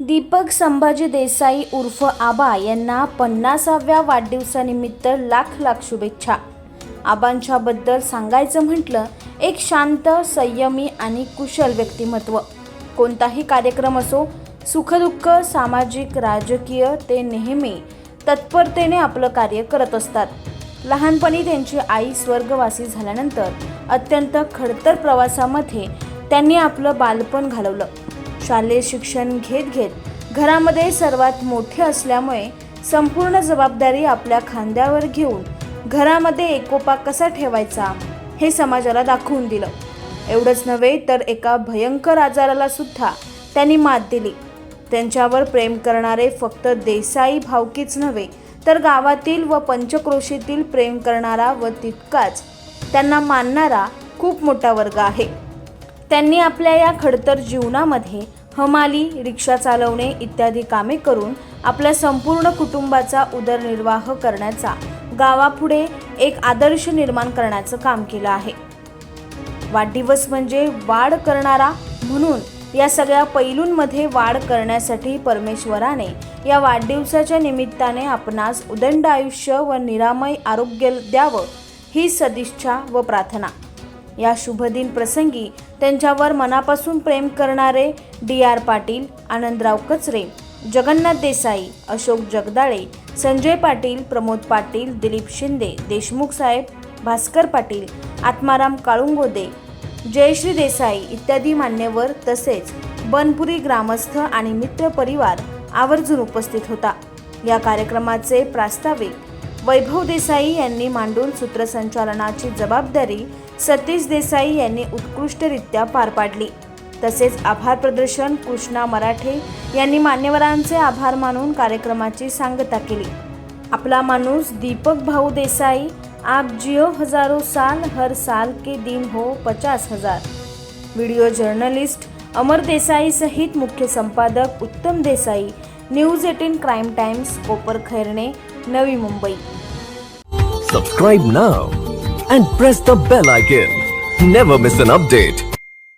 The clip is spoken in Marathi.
दीपक संभाजी देसाई उर्फ आबा यांना पन्नासाव्या वाढदिवसानिमित्त लाख लाख शुभेच्छा. आबांच्याबद्दल सांगायचं म्हटलं एक शांत संयमी आणि कुशल व्यक्तिमत्व. कोणताही कार्यक्रम असो सुखदुःख सामाजिक राजकीय ते नेहमी तत्परतेने आपलं कार्य करत असतात. लहानपणी त्यांची आई स्वर्गवासी झाल्यानंतर अत्यंत खडतर प्रवासामध्ये त्यांनी आपलं बालपण घालवलं. शालेय शिक्षण घेत घेत घरामध्ये सर्वात मोठे असल्यामुळे संपूर्ण जबाबदारी आपल्या खांद्यावर घेऊन घरामध्ये एकोपा कसा ठेवायचा हे समाजाला दाखवून दिलं. एवढंच नव्हे तर एका भयंकर आजाराला सुद्धा त्यांनी मात दिली. त्यांच्यावर प्रेम करणारे फक्त देसाई भावकीच नव्हे तर गावातील व पंचक्रोशीतील प्रेम करणारा व तितकाच त्यांना मानणारा खूप मोठा वर्ग आहे. त्यांनी आपल्या या खडतर जीवनामध्ये हमाली रिक्षा चालवणे इत्यादी कामे करून आपल्या संपूर्ण कुटुंबाचा उदरनिर्वाह करण्याचा गावापुढे एक आदर्श निर्माण करण्याचं काम केलं आहे. वाढदिवस म्हणजे वाढ करणारा म्हणून या सगळ्या पैलूंमध्ये वाढ करण्यासाठी परमेश्वराने या वाढदिवसाच्या निमित्ताने आपणास उदंड आयुष्य व निरामय आरोग्य द्यावं ही सदिच्छा व प्रार्थना. या शुभदिन प्रसंगी त्यांच्यावर मनापासून प्रेम करणारे डी आर पाटील आनंदराव कचरे जगन्नाथ देसाई अशोक जगदाळे संजय पाटील प्रमोद पाटील दिलीप शिंदे देशमुख साहेब भास्कर पाटील आत्माराम काळुंगोदे जयश्री देसाई इत्यादी मान्यवर तसेच बनपुरी ग्रामस्थ आणि मित्र परिवार आवर्जून उपस्थित होता. या कार्यक्रमाचे प्रास्ताविक वैभव देसाई यांनी मांडून सूत्रसंचालनाची जबाबदारी सतीश देसाई यांनी उत्कृष्टरित्या पार पाडली. तसेच आभार प्रदर्शन कृष्णा मराठे यांनी मान्यवरांचे आभार मानून कार्यक्रमाची सांगता केली. आपला माणूस दीपक भाऊ देसाई आप जिओ हजारो साल हर साल के दिन हो पचास हजार. व्हिडिओ जर्नलिस्ट अमर देसाई सहित मुख्य संपादक Uttam Desai news eighteen crime times Kopar Khairane Navi Mumbai subscribe now and press the bell icon never miss an update